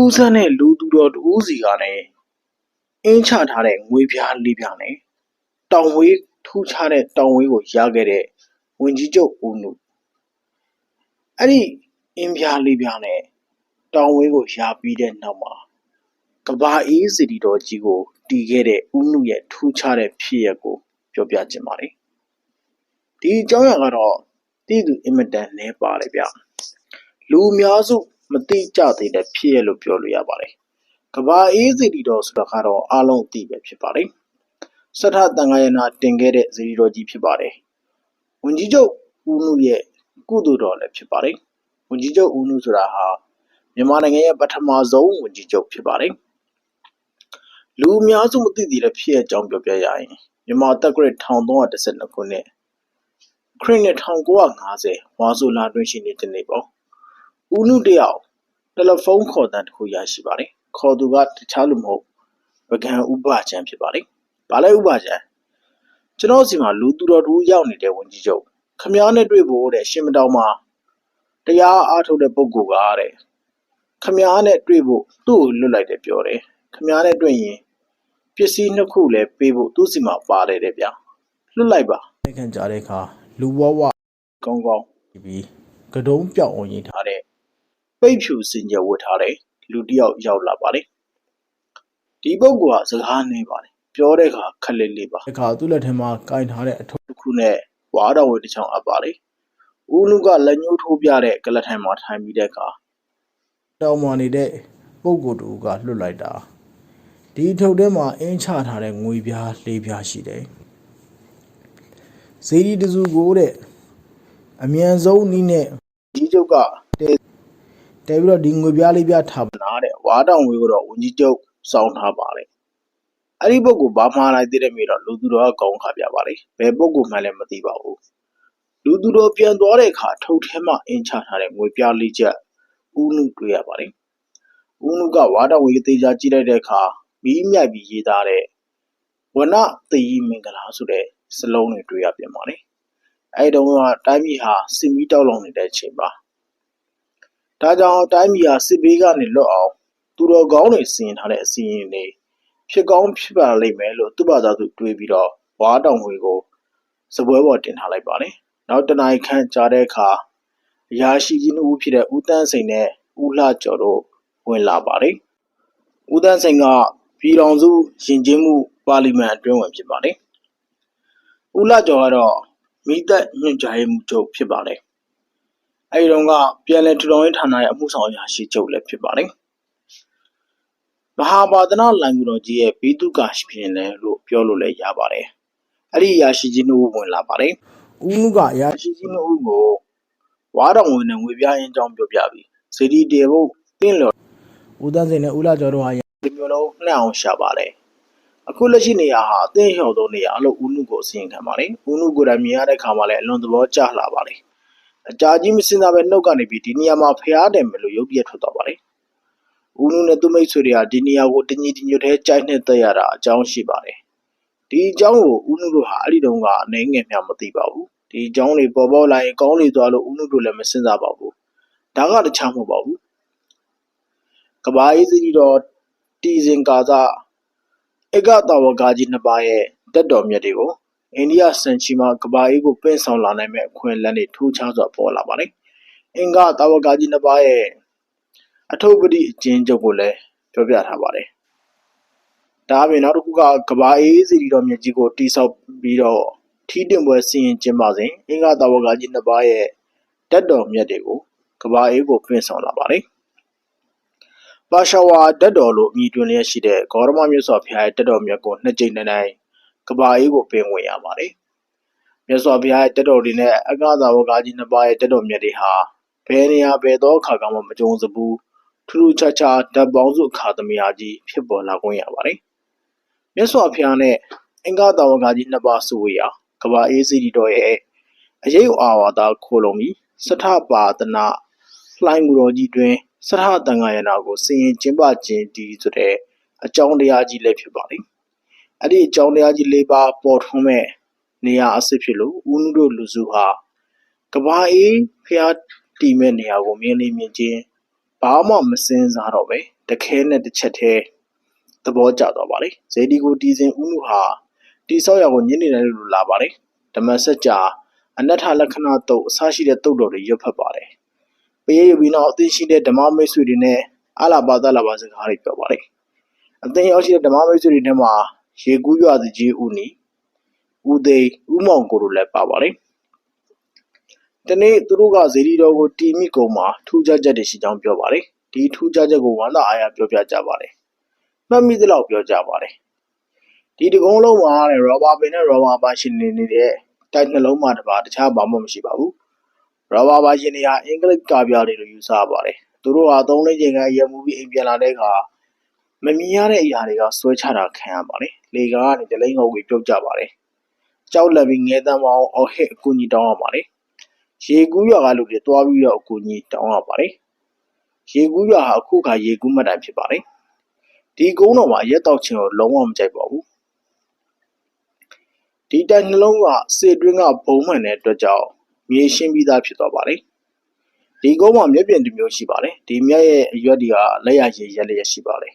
ူးဆန်းတဲ့လူသူတော်တဦးစီကလည်းအင်းချထားတဲ့ငွေပြားလေးပြားနဲ့တောင်ဝေးထူးခြားတဲ့တောင်ဝေးကိုရခဲ့တဲ့ဝင်ကြီးချုပ်ဦးနုအဲ့ဒီအင်းပြားလေးပြားနဲ့တောင်ဝေးကိုရပြီးတဲ့နောက်မှာကဘာအေးစီတီတော်ကြီးကိုတည်ခဲ့တဲ့ဦးနုရဲ့ထူးခြားတဲ့ဖြစ်ရပ်ကိုပြောပြခြင်းပါတယ်ဒီအကြောင်းအရာကတော့တည်သူအင်မတန်နဲပါတယ်ဗျလူအများစု မသိကြသေးတဲ့ဖြစ်ရပ်လို့ပြောလို့ရပါတယ်ကဘာအေးစီတီတော်ဆိုတာကတော့အားလုံးသိပဲဖြစ်ပါတယ်စထတန်ခါယနာတင်ခဲ့တဲ့ဇီတီတော်ကြီးဖြစ်ပါတယ်ဝင်ကြီးချုပ်ဦးနုရဲ့ကုသိုလ်တော်လည်းဖြစ်ပါတယ်ဝင်ကြီးချုပ်ဦးနုဆိုတာဟာမြန်မာနိုင်ငံရဲ့ပထမဆုံးဝင်ကြီးချုပ်ဖြစ်ပါတယ်လူအများစုမသိသေးတဲ့ဖြစ်အကြောင်းပြောပြရရင်မြန်မာတက္ကရာ1312ခုနှစ်ခရစ်နှစ်1950ဝါဆိုလာတွင်ရှိနေတဲ့နေ့ပေါ့ ဦးနုတယောက်တယ်လီဖုန်းခေါ်တဲ့တစ်ခုရရှိပါတယ်ခေါ်သူကတခြားလူမဟုတ်ပကံဥပချံဖြစ်ပါတယ်ဘာလဲဥပချံကျွန်တော်စီမှာလူသူတော်တူရောက်နေတဲ့ဝင်ကြီးချုပ်ခမားနဲ့တွေ့ဖို့တဲ့ရှင်မတောင်မှာတရားအားထုတ်တဲ့ပုဂ္ဂိုလ်ကတဲ့ခမားနဲ့တွေ့ဖို့သူ့ကိုလွတ်လိုက်တယ်ပြောတယ်ခမားနဲ့တွေ့ရင်ပစ္စည်းနှစ်ခုလည်းပေးဖို့သူ့စီမှာပါတယ်တဲ့ဗျာလွတ်လိုက်ပါအဲ့ခံကြတဲ့အခါလူဝဝကောင်းကောင်းပြီးကတုံးပြောင်းအောင်ရင်ထားတဲ့ ပိတ်ဖြူစင်ကြဝတ်ထားတဲ့လူတစ်ယောက်ရောက်လာပါတယ်ဒီပုဂ္ဂိုလ်ကစကားနေပါတယ်ပြောတဲ့အခါခက်လက်လေးပါအခါသူ့လက်ထဲမှာကင်ထားတဲ့အထုပ်တစ်ခုနဲ့ဝါတော်ဝေတစ်ချောင်းအပ်ပါလေဦးနုကလက်ညှိုးထိုးပြတဲ့ကလထိုင်မှာထိုင်ပြီးတဲ့အခါတောင်မာနေတဲ့ပုံကိုယ်တူကလွတ်လိုက်တာဒီထုတ်ထဲမှာအင်းချထားတဲ့ငွေပြားလေးပြားရှိတယ်ဇေဒီတစုကိုတဲ့အမြန်ဆုံးနီးနဲ့ဒီကျုပ်က တဲတဲပြီးတော့ဒီငွေပြားလေးပြားထားပါလားတဲ့ဝါတောင်ဝေးကိုတော့ဝန်ကြီးချုပ်စောင်းထားပါလေအဲ့ဒီပုဂ္ဂိုလ်ဘာမှလိုက်သေးတယ်မြေတော့လူသူတော်ကကောင်းခါပြပါလေဘယ်ပုဂ္ဂိုလ်မှလည်းမသိပါဘူးလူသူတော်ပြန်သွားတဲ့အခါထုတ်ထဲမှာအင်းချထားတဲ့ငွေပြားလေးချက်ဦးနုတွေ့ရပါတယ်ဦးနုကဝါတောင်ဝေးသေးချာကြည့်လိုက်တဲ့အခါမီးမြိုက်ပြီးရေးသားတဲ့ဝနသေယီမင်္ဂလာဆိုတဲ့စလုံးတွေတွေ့ရပြန်ပါတယ်အဲဒီတုန်းကတိုင်းပြည်ဟာစစ်မီးတောက်လောင်နေတဲ့အချိန်ပါ ဒါကြောင့် တိုင်းပြည်ဟာ စစ်ဘေးကနေလွတ်အောင် သူတော်ကောင်းတွေ စီရင်ထားတဲ့ အစီရင်တွေ ဖြစ်ကောင်းဖြစ်ပါလိမ့်မယ်လို့ သူ့ဘာသာသူတွေးပြီးတော့ ဝါတောင်ဝေကိုစပွဲပေါ်တင်ထားလိုက်ပါတယ် နောက်တနင်္ခန့်ကြားတဲ့အခါ အရာရှိကြီးနှစ်ဦးဖြစ်တဲ့ ဦးတန်းစိန်နဲ့ ဦးလှကျော်တို့ ဝင်လာပါတယ် ဦးတန်းစိန်က ပြည်တော်စုယဉ်ကျေးမှု ပါလီမန်အတွင်းဝင်ဖြစ်ပါတယ် ဦးလှကျော်ကတော့မိသက်ညွှန်ကြားရေးမှူးချုပ် ဖြစ်ပါတယ်။ အဲဒီတုန်းကပြည်လည်ထူထောင်ရေးဌာနရဲ့အမှုဆောင်အရာရှိချုပ်လည်းဖြစ်ပါတယ်။မဟာပါဒနာလိုင်ကူတော်ကြီးရဲ့ဘိတုကာရှိဖြစ်တယ်လို့ပြောလို့လည်းရပါတယ်။အဲ့ဒီအရာရှိကြီးနှုတ်ဝင်လာပါတယ်။ဦးနုကအရာရှိကြီးနှုတ်ကိုဝါတော်ဝင်နဲ့ငွေပြားရင်ကြောင်းပြောပြပြီးဇေဒီတေဖို့တင်းလော်ဦးတန်းစင်နဲ့ဦးလာကျော်တို့ဟာဒီမျိုးလုံးနှံ့အောင်ရှာပါတယ်။အခုလက်ရှိနေရာဟာအသင့်လျော်သောနေရာလို့ဦးနုကိုအစီရင်ခံပါတယ်။ဦးနုကိုယ်တိုင်မြင်ရတဲ့ခါမှလည်းအလွန်သဘောကျလာပါတယ်။ အကြာကြီးမစင်စားပဲနှုတ်ကနေပြီးဒီနေရာမှာဖျားတယ်မယ်လို့ရုပ်ပြထွက်သွားပါတယ်။ဦးနုနဲ့သူမိတ်ဆွေတွေကဒီနေရာကိုတညီတညွတ်ထဲကြိုက်နှစ်သက်ရတာအကြောင်းရှိပါတယ်။ဒီအကြောင်းကိုဦးနုတို့ဟာအဲ့ဒီတုန်းကအနေငယ်မျှမသိပါဘူး။ဒီအကြောင်းတွေပေါ်ပေါက်လာရင်ကောင်းလေသွားလို့ဦးနုတို့လည်းမစင်စားပါဘူး။ဒါကတခြားမဟုတ်ပါဘူး။ကဘာအေးစီတော်တီစင်ကာသာဧကတာဝကကြီးနှစ်ပါးရဲ့တက်တော်မြတ်တွေကို အိန္ဒိယစံချီမှာကဘာအေးကိုပင့်ဆောင်လာနိုင်မဲ့အခွင့်အလမ်းတွေထိုးခြားစွာပေါ်လာပါတယ်။အင်္ဂတာဝကကြီးနှစ်ပါးရဲ့အထုပ်ပတိအကျဉ်းချုပ်ကိုလည်းပြောပြထားပါတယ်။ဒါအပြင်နောက်တစ်ခုကကဘာအေးစီရီတော်မြတ်ကြီးကိုတိဆောက်ပြီးတော့ထီးတင်ပွဲစီရင်ကျင်းပစဉ်အင်္ဂတာဝကကြီးနှစ်ပါးရဲ့တက်တော်မြတ်တွေကိုကဘာအေးကိုပင့်ဆောင်လာပါတယ်။ပါရှာဝါတက်တော်လို့အမည်တွင်လျက်ရှိတဲ့ဂေါရမမြတ်စွာဘုရားရဲ့တက်တော်မြတ်ကိုနှစ်ကြိမ်နဲ့နိုင် ကဘာအေးကိုပင်ဝင်ရပါတယ်။မြတ်စွာဘုရားရဲ့တက်တော်တွေနဲ့အကသာဝကကြီးနှစ်ပါးရဲ့တက်တော်မြတ်တွေဟာဘယ်နေရာဘယ်သောအခါကမှမကြုံစဘူးထူးထူးခြားခြားဓာတ်ပေါင်းစုအခါသမယကြီးဖြစ်ပေါ်လာခွင့်ရပါတယ်။မြတ်စွာဘုရားနဲ့အင်္ဂသာဝကကြီးနှစ်ပါးစုဝေးရာကဘာအေးစီတီတော်ရဲ့အရေးအာဝါဒခိုလုံပြီးစထပါဒနာလှိုင်းမူတော်ကြီးတွင်စရဟတန်ခါရနာကိုစင်ရင်ကျင်းပခြင်းဒီဆိုတဲ့အကြောင်းတရားကြီးလည်းဖြစ်ပါလိမ့် အဲ့ဒီအကြောင်းတရားကြီး၄ပါးပေါ်ထွန်းမဲ့နေရာအစစ်ဖြစ်လို့ဦးနုတို့လူစုဟာကဘာအေးဖျားတီမဲ့နေရာကိုမြင်နေမြင်ချင်းဘာမှမစင်စားတော့ပဲတခဲနဲ့တစ်ချက်တည်းသဘောကျသွားပါတယ်ဇေဒီကိုတီစင်ဦးနုဟာတိဆောက်ရကိုညနေတိုင်းလိုလာပါတယ်ဓမ္မစကြာအနတ္ထလက္ခဏာတုတ်အစရှိတဲ့တုတ်တော်တွေရွတ်ဖတ်ပါတယ်ပရိယုပြီးနောက်အသိရှိတဲ့ဓမ္မမိတ်ဆွေတွေနဲ့အလာပါဒလာပါစကားတွေပြောပါတယ်အသိရောက်ရှိတဲ့ဓမ္မမိတ်ဆွေတွေထဲမှာ ရေကူးရွာသူကြီးဦးနီဦးသိန်းဦးမောင်ကိုတို့လည်းပါပါတယ်တနေ့သူတို့ကဇေဒီတော်ကိုတီမိကုံမှာထူးခြားချက်တွေရှိကြောင်းပြောပါတယ်ဒီထူးခြားချက်ကိုဝမ်းသာအားရပြောပြကြပါတယ်မှတ်မိသလောက်ပြောကြပါတယ်ဒီတကုံးလုံးမှာတဲ့ရောဘာပင်နဲ့ရောဘာပါရှင်နေနေတဲ့တိုက်နှလုံးမှာတပါတခြားဘာမှမရှိပါဘူးရောဘာပါရှင်တွေဟာအင်္ဂလိပ်ကာပြားတွေလိုယူဆပါတယ်သူတို့ဟာသုံးလေးချိန်ကရမှုပြီးအိမ်ပြန်လာတဲ့အခါ မမြင်ရတဲ့အရာတွေကဆွဲချတာခံရပါတယ်လေကားကနေတလိမ့်ငုံပြီးပြုတ်ကြပါတယ်ကြောက်လန့်ပြီးငဲတမ်းမအောင်အော်ဟစ်အကူကြီးတောင်းရပါတယ်ရေကူးရွာကလူတွေတွားပြီးတော့အကူကြီးတောင်းရပါတယ်ရေကူးရွာဟာအခုခါရေကူးမှတ်တိုင်ဖြစ်ပါတယ်ဒီကုန်းတော်မှာရက်တော့ချင်းကိုလုံးဝမကြိုက်ပါဘူးဒီတိုက်နှလုံးကစေတွင်းကဘုံမှန်တဲ့အတွက်ကြောင့်မြေရှင်းပြီးသားဖြစ်သွားပါတယ်ဒီကုန်းမှာမျက်ပြင်တစ်မျိုးရှိပါတယ်ဒီမြက်ရဲ့အရွက်တွေကလက်ရရည်ရက်လျက်ရှိပါတယ်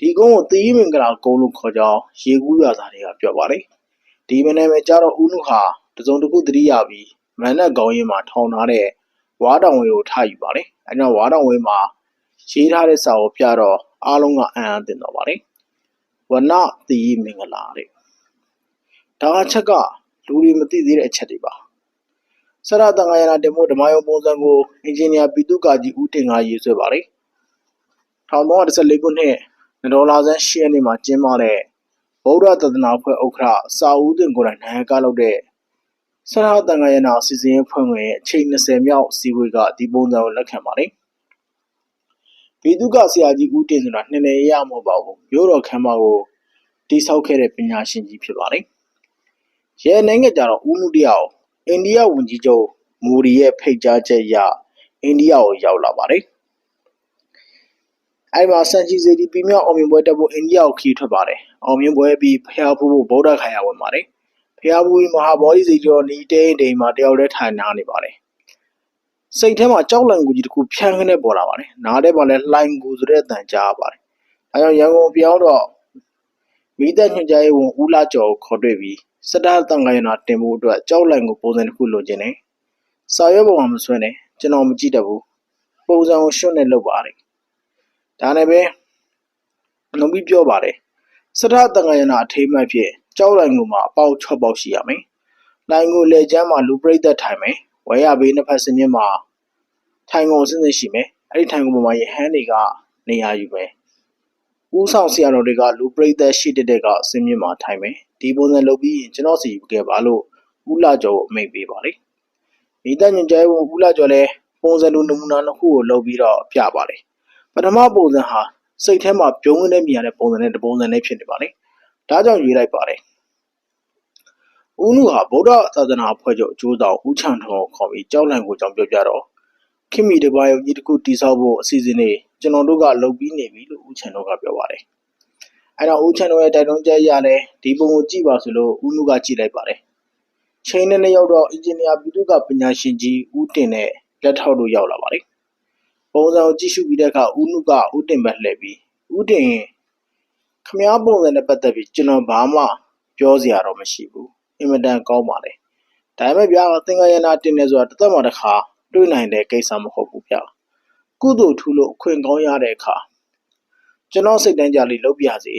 ဒီကုန်းကိုသီးမင်္ဂလာကုန်းလို့ခေါ်ကြောင်းရေကူးရွာသားတွေကပြောပါတယ်ဒီမနေ့ပဲကြတော့ဦးနုဟာတစုံတစ်ခုသတိရပြီးမန်နက်ကောင်းရင်မှာထောင်ထားတဲ့ဝါတောင်ဝေကိုထားယူပါတယ်အဲကြောင့်ဝါတောင်ဝေမှာရေးထားတဲ့စာကိုပြတော့အားလုံးကအံ့အားသင့်တော့ပါတယ်ဝနသီးမင်္ဂလာတဲ့ဒါအချက်ကလူတွေမသိသေးတဲ့အချက်တွေပါဆရတန်ခါရနာတင်မို့ဓမ္မယုံပုံစံကိုအင်ဂျင်နီယာပီတုကာကြီးဦးတင်ကရေးဆွဲပါတယ်1314ခုနှစ် ဒေါ်လာဆန်း10ရက်နေ့မှာကျင်းပတဲ့ဗုဒ္ဓသဒနာဖွဲ့ဥက္ကဋ္ဌစာဦးတင်ကိုယ်တိုင်နိုင်ငံကလုပ်တဲ့ဆရာတန်ခါရနာစီစဉ်ဖွဲ့ဝင်ရဲ့အချိန်20မြောက်စီဝေးကဒီပုံစံကိုလက်ခံပါတယ်ဘီတုကဆရာကြီးဦးတင်ဆိုတာနှစ်နယ်ရမဟုတ်ပါဘူးမြို့တော်ခမ်းမကိုတိဆောက်ခဲ့တဲ့ပညာရှင်ကြီးဖြစ်ပါတယ်ရဲနိုင်ငံကြတော့ဦးနုတယောက်အိန္ဒိယဝန်ကြီးချုပ်မိုဒီရဲ့ဖိတ်ကြားချက်အရအိန္ဒိယကိုရောက်လာပါတယ်။ အဲဒီမှာစန်ချီစီတီပြည်မြောက်အောင်မြင်ပွဲတက်ဖို့အိန္ဒိယကိုခီးထွက်ပါတယ်။အောင်မြင်ပွဲပြီးဖျားဖူးဖို့ဗုဒ္ဓခါရဝင်ပါတယ်။ဖျားဖူးမဟာဗောဓိစိတ်ကျော်နီတိန်တိန်မှာတယောက်တည်းထိုင်နာနေပါတယ်။စိတ်ထဲမှာကြောက်လန့်ကူကြီးတစ်ခုဖြန်းခနဲ့ပေါ်လာပါတယ်။နားထဲမှာလည်းလှိုင်ကူဆိုတဲ့အတန်ကြားပါတယ်။အဲကြောင့်ရန်ကုန်ပြောင်းတော့မိသက်ညွှန်ကြားရေးဝန်ဦးလာကျော်ကိုခေါ်တွေ့ပြီးစတားတန်ခါရနာတင်ဖို့အတွက်ကြောက်လန့်ကိုပုံစံတစ်ခုလိုချင်တယ်။စာရွက်ပေါ်မှာမဆွဲနဲ့ကျွန်တော်မကြည့်တတ်ဘူး။ပုံစံကိုရှွတ်နဲ့လုပ်ပါတယ်။ ဒါနဲ့ပဲလုံပြီးပြောပါတယ်။စတားတန်ခါရနာအထိမ်းအမှတ်ဖြစ်ကြောက်လန့်ကိုမှာအပေါက်6ပေါက်ရှိရမယ်။လိုင်ကိုလေချမ်းမှာလူပြိသက်ထိုင်မယ်။ဝဲရဘေးနှစ်ဖက်စင်းမြင့်မှာထိုင်ကုန်စင်းစင်းရှိမယ်။အဲ့ဒီထိုင်ကုန်ပေါ်မှာရဟန်းတွေကနေရာယူမယ်။ဦးဆောင်ဆရာတော်တွေကလူပြိသက်ရှိတဲ့တဲ့ကအစင်းမြင့်မှာထိုင်မယ်။ဒီပုံစံလုပ်ပြီးရင်ကျွန်တော်စီယူခဲ့ပါလို့ဦးလာကျော်ကိုအမိန့်ပေးပါတယ်။မိသားညင်ကျဲဝန်ဦးလာကျော်လည်းပုံစံလိုနမူနာနှစ်ခုကိုလုပ်ပြီးတော့ပြပါတယ်။ ပထမပုံစံဟာစိတ်ထဲမှာပြုံးနေမြင်ရတဲ့ပုံစံနဲ့တပုံစံနဲ့ဖြစ်နေပါလေ။ဒါကြောင့်ရွေးလိုက်ပါတယ်။ဦးနုဟာဗုဒ္ဓသာသနာအဖွဲ့ချုပ်အကျိုးဆောင်ဦးချန်ထုံကိုခေါ်ပြီးကြောက်လန့်ကိုကြောင့်ပြောပြတော့ခင်မီတပါယုံကြီးတစ်ခုတိဆောက်ဖို့အစီအစဉ်တွေကျွန်တော်တို့ကလုပ်ပြီးနေပြီလို့ဦးချန်တို့ကပြောပါတယ်။အဲ့တော့ဦးချန်တို့ရဲ့တိုက်တွန်းချက်အရလည်းဒီပုံကိုကြည့်ပါဆိုလို့ဦးနုကကြည့်လိုက်ပါတယ်ချိန်နဲ့နဲ့ရောက်တော့အင်ဂျင်နီယာပြည်သူကပညာရှင်ကြီးဦးတင်နဲ့လက်ထောက်တို့ရောက်လာပါတယ် ပုံစံကိုကြည့်ရှုပြီးတဲ့အခါဦးနုကဦးတင်ဘက်လှည့်ပြီးဦးတင်ခမားပုံစံနဲ့ပတ်သက်ပြီးကျွန်တော်ဘာမှပြောစရာတော့မရှိဘူးအင်မတန်ကောင်းပါလေဒါပေမဲ့ဗျာသင်္ကရဏတင်နေဆိုတာတစ်သက်မှတစ်ခါတွေ့နိုင်တဲ့ကိစ္စမဟုတ်ဘူးဗျာကုသိုလ်ထူလို့အခွင့်ကောင်းရတဲ့အခါကျွန်တော်စိတ်တန်းကြလေးလုပ်ပြစီ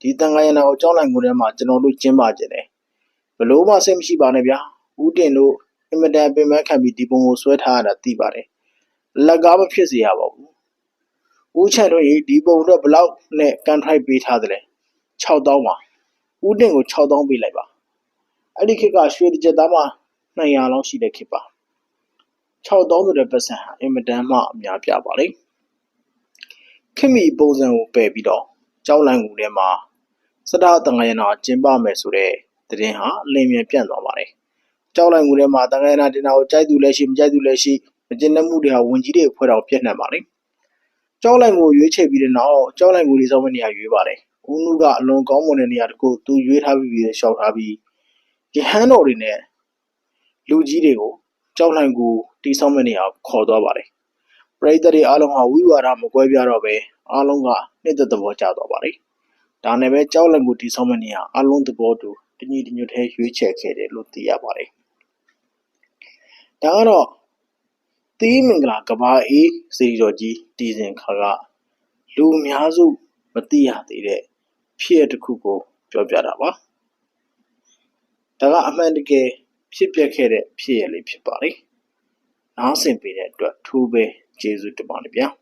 ဒီတန်ခါရနာကိုကြောင်းလိုက်ကိုထဲမှာကျွန်တော်တို့ကျင်းပကြတယ်ဘလို့မှစိတ်မရှိပါနဲ့ဗျာဦးတင်တို့အင်မတန်ပင်ပန်းခံပြီးဒီပုံကိုဆွဲထားရတာသိပါတယ် လက်ကားမဖြစ်စေရပါဘူးဦးချန်တို့ဒီပုံတော့ဘလောက်နဲ့ကန်ထရိုက်ပေးထားတယ်လဲ6000ပါဦးတင်ကို6000ပေးလိုက်ပါအဲ့ဒီခေတ်ကရွှေတစ်ကြက်သားမှ200လောက်ရှိတဲ့ခေတ်ပါ6000ဆိုတဲ့ပတ်စံဟာအင်မတန်မှအများပြပါလေခင်မီပုံစံကိုပယ်ပြီးတော့ကြောက်လန့်ကူထဲမှာစတာတန်ငရနာကျင်းပမယ်ဆိုတဲ့သတင်းဟာအလင်းမြန်ပြန့်သွားပါတယ်။ကြောက်လန့်ကူထဲမှာတန်ငရနာတင်တာကိုကြိုက်သူလည်းရှိမကြိုက်သူလည်းရှိ မကျင်တဲ့မှုတွေဟာဝင်ကြီးတွေဖွဲ့တော်ပြန့်နှံ့ပါတယ်။ကြောက်လန့်ကူရွေးချယ်ပြီးတဲ့နောက်ကြောက်လန့်ကူလေးစောင်းမနေရာရွေးပါတယ်။ဦးနုကအလွန်ကောင်းမွန်တဲ့နေရာတခုသူရွေးထားပြီးပြီးရှောက်ထားပြီးရဟန်းတော်တွေနဲ့လူကြီးတွေကိုကြောက်လန့်ကူတိဆောက်မဲ့နေရာခေါ်သွားပါတယ်။ပရိသတ်တွေအားလုံးဟာဝိဝါဒမကွဲပြားတော့ပဲအားလုံးကနှစ်သက်သဘောကျသွားပါတယ်။ဒါနဲ့ပဲကြောက်လန့်ကိုတည်ဆောက်မဲ့နေရာအားလုံးသဘောတူတညီတညွတ်ထဲရွေးချယ်ခဲ့တယ်လို့သိရပါတယ်။ဒါကတော့ သီးမင်္ဂလာကဘာအေးစီရီတော်ကြီးတည်စဉ်ခါကလူအများစုမသိရသေးတဲ့ဖြစ်ရတစ်ခုကိုပြောပြတာပါ။ဒါကအမှန်တကယ်ဖြစ်ပျက်ခဲ့တဲ့ဖြစ်ရလေးဖြစ်ပါတယ်။နားဆင်ပေးတဲ့အတွက်ထူးပဲကျေးဇူးတင်ပါတယ်ဗျာ။